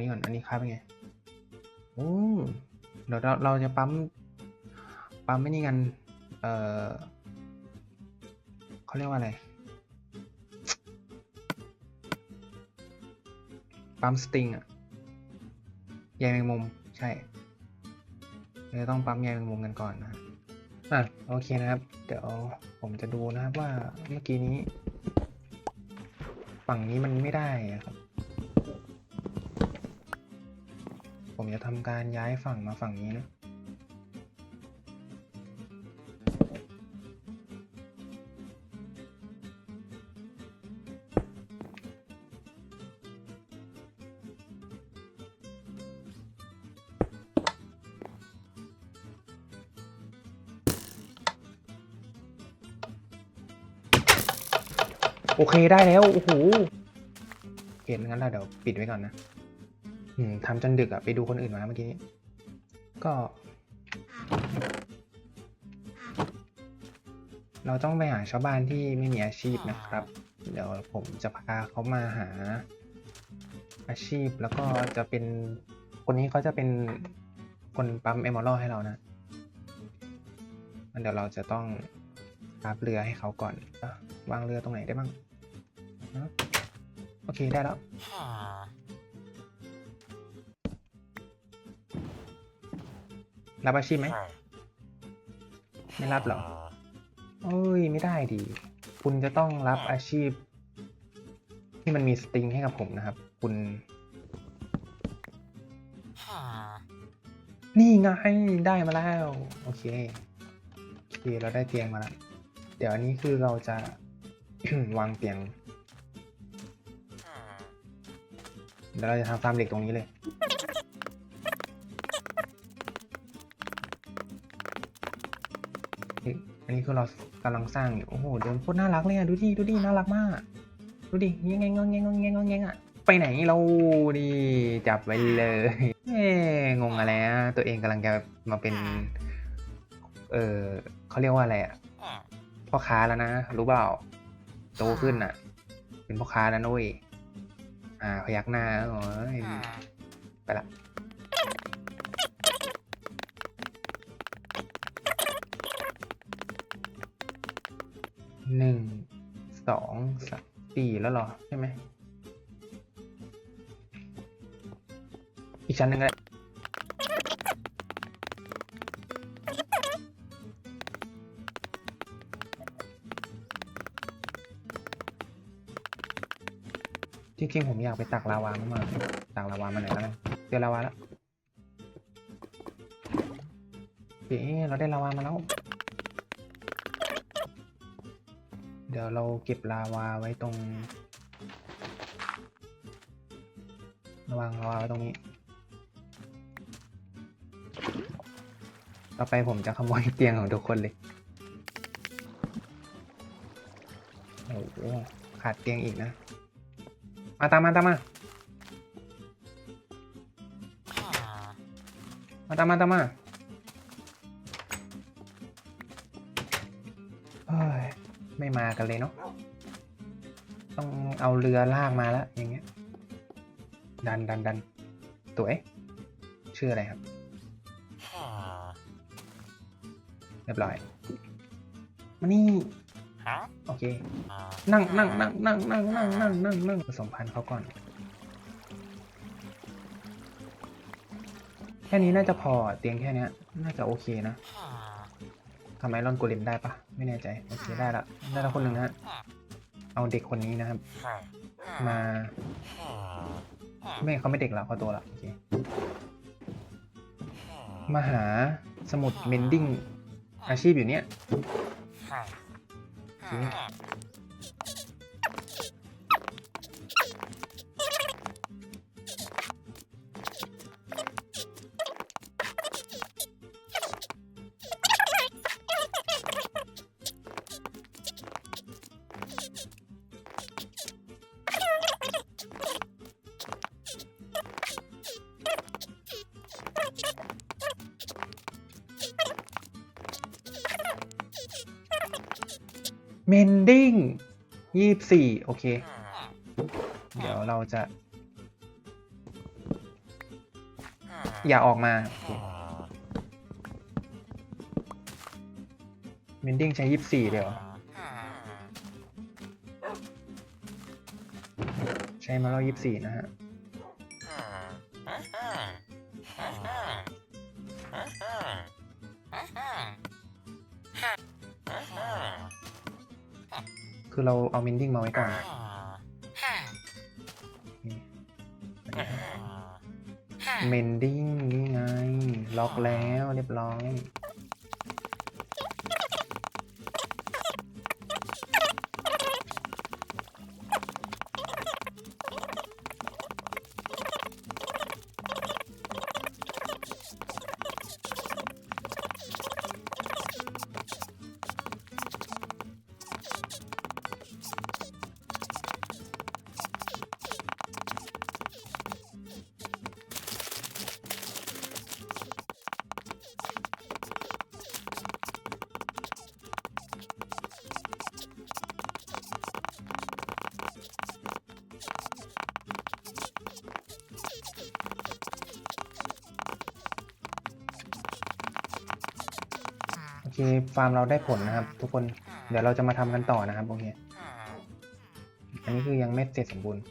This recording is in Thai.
นี่ก่อน อันนี้ค่าเป็นไง โอ้ เดี๋ยวเราเราจะปั๊ม ปั๊มไม่นี่กัน เออเขาเรียกว่าอะไร ปั๊มสตริงอะใยแมงมุม ใช่เราจะต้องปั๊มใยแมงมุมกันก่อนนะอะโอเคนะครับ เดี๋ยวผมจะดูนะครับว่าเมื่อกี้นี้ ฝั่งนี้มันไม่ได้ครับ ผมจะทำการย้ายฝั่งมาฝั่งนี้นะโอเคได้แล้ว โอ้โหโอเคงั้นเราเดี๋ยวปิดไว้ก่อนนะ อืมทำจนดึกอะไปดูคนอื่นมาเมื่อกี้นี้ ก็ เราต้องไปหาชาวบ้านที่ไม่มีอาชีพนะครับ เดี๋ยวผมจะพาเขามาหาอาชีพแล้วก็จะเป็นคนนี้เขาจะเป็นคนปั๊มเอมอลให้เรานะเดี๋ยวเราจะต้องรับเรือให้เขาก่อนวางเรือตรงไหนได้บ้าง โอเคได้แล้ว รับอาชีพไหม ไม่รับเหรอเอ้ย ไม่ได้ดิคุณจะต้องรับอาชีพ ที่มันมีสตริงให้กับผมนะครับ คุณ นี่ไงได้มาแล้ว โอเค โอเค เราได้เตียงมาแล้ว เดี๋ยวอันนี้คือเราจะ วางเตียงเดี๋ยวเราจะทำฟาร์มเหล็กตรงนี้เลย อันนี้คือเรากำลังสร้างอยู่ โอ้โห เดินโคตรน่ารักเลยอะ ดูดิ ดูดิ น่ารักมาก ดูดิเงี้ยงงงงงงงงงงอะ ไปไหนเราดิจับไว้เลยเอ้งงอะไรอะ ตัวเองกำลังจะมาเป็น เออเขาเรียกว่าอะไรอะ พ่อค้าแล้วนะ รู้เปล่า โตขึ้นอะ เป็นพ่อค้าแล้วนุ้ยอ่า พยักหน้าโอ้ยไปละ หนึ่งสองสามสี่แล้วหรอ ใช่ไหม อีกชั้นหนึ่งก็ได้จริงๆผมอยากไปตักลาวามากตักลาวามาไหนแล้วกันเจอลาวาแล้วเอ๊เราได้ลาวามาแล้ว เดี๋ยวเราเก็บลาวาไว้ตรง ระวังลาวาไว้ตรงนี้ ต่อไปผมจะขโมยเตียงของทุกคนเลยโอ้โหขาดเตียงอีกนะ มาตามมาตามมา มาตามมาตามมา ไม่มากันเลยเนาะต้องเอาเรือลากมาแล้วอย่างเงี้ย ดันดันดันตัวเอ๊ะชื่ออะไรครับเรียบร้อยมานี่โอเค นั่งนั่งนั่งนั่งนั่งนั่งนั่งนั่งนั่งผสมพันธุ์เขาก่อน แค่นี้น่าจะพอเตียงแค่เนี้ยน่าจะโอเคนะ ทำไมรอนโกเลมได้ปะไม่แน่ใจโอเคได้ละได้แล้วคนหนึ่งนะฮะเอาเด็กคนนี้นะครับ มา ไม่เขาไม่เด็กแล้วเขาโตแล้วโอเคมาหาสมุดเมนดิ้งอาชีพอยู่เนี้ย เคเมนดิ้งยี่สี่โอเค เดี๋ยวเราจะ อย่าออกมาเมนดิ้งใช้ยี่สิบสี่เดี๋ยวใช้มาแล้วยี่สิบสี่นะฮะ คือเราเอาเมนดิ้งมาไว้ก่อนเมนดิ้งนี่ไง ล็อกแล้วเรียบร้อย โอเคฟาร์มเราได้ผลนะครับ ทุกคน เดี๋ยวเราจะมาทำกันต่อนะครับโอเค อันนี้คือยังไม่เสร็จสมบูรณ์